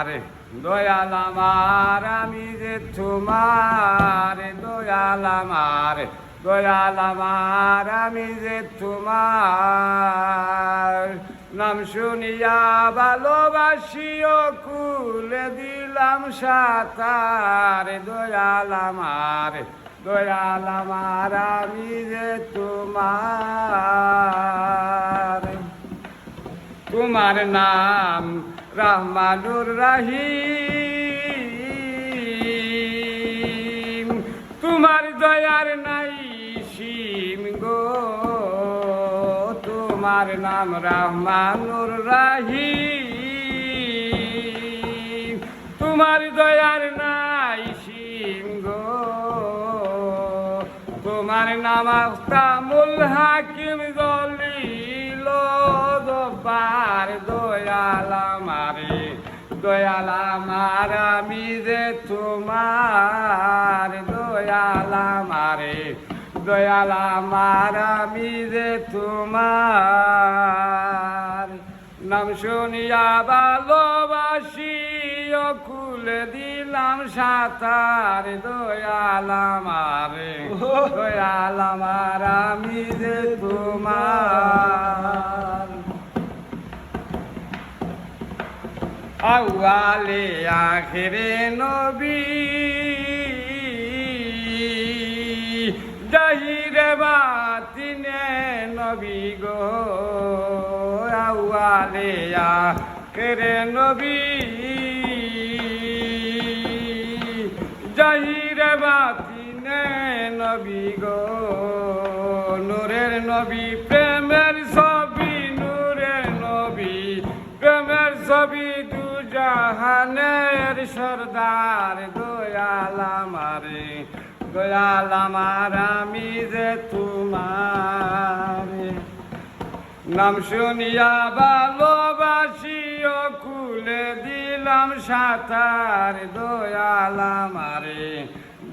আমার দয়াল আমার, আমি যে তোমার, দয়াল আমার দয়াল আমার, আমি যে তোমার। নাম শুনিয়া ভালোবাসিও কুলে দিলাম সাতার, দয়াল আমার দয়াল আমার, আমি যে তোমার। তোমার নাম রহমানুর রাহিম। তোমার দয়ার নাই সীম গো। তোমার নাম রহমানুর রাহিম। তোমার দয়ার নাই সীম গো। তোমার নাম আস্তামুল হাকিম দলিল দোবার দয়াল আমারে দয়াল আমার আমি যে তোমার দয়াল আমারে দয়াল আমার আমি যে তোমার। নাম শুনিয়া ভালোবাসি খুলে দিলাম সাঁতার দয়াল আমারে দয়াল আমার আমি যে তোমার। আউয়ালে আখেরে নবী। জাহিরে বাতিনে নবী গো। আউয়ালে আখেরে নবী। জাহিরে বাতিনে নবী গো। নূরের নবী প্রেমের ছবি জাহানের সর্দার, দয়াল আমারে আমি যে তোমার। নাম শুনিয়া ভালোবাসি ও খুলে দিলাম সাঁতার, দয়াল আমারে,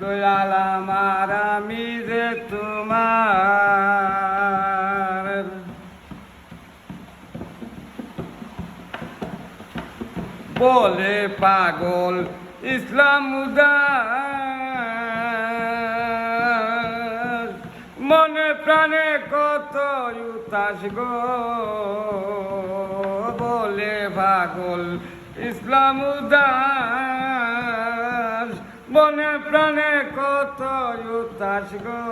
দয়াল আমার, আমি যে তোমার। বলে পাগল ইসলাম মনে প্রাণে কত উতাস গো, বলে পাগল ইসলাম মনে প্রাণে কত উতাস গো,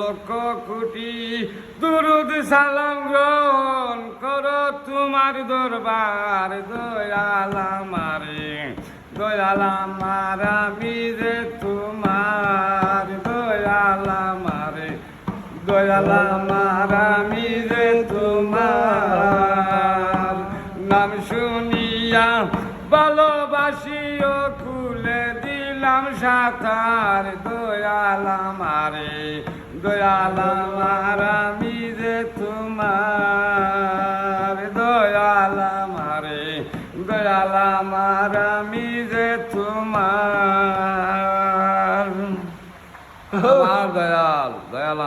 লক্ষ কোটি দুরুদ সালাম গ্রহণ করো তোমার দরবার, দয়াল আমারে। দয়াল তোমার, দয়াল আমারে। দয়াল তোমার। নাম শুনিয়া ভালোবাসিও খুলে দিলাম সাঁতার। দয়াল আমারে, দয়াল আমি যে তোমার। আমার দয়াল দয়াল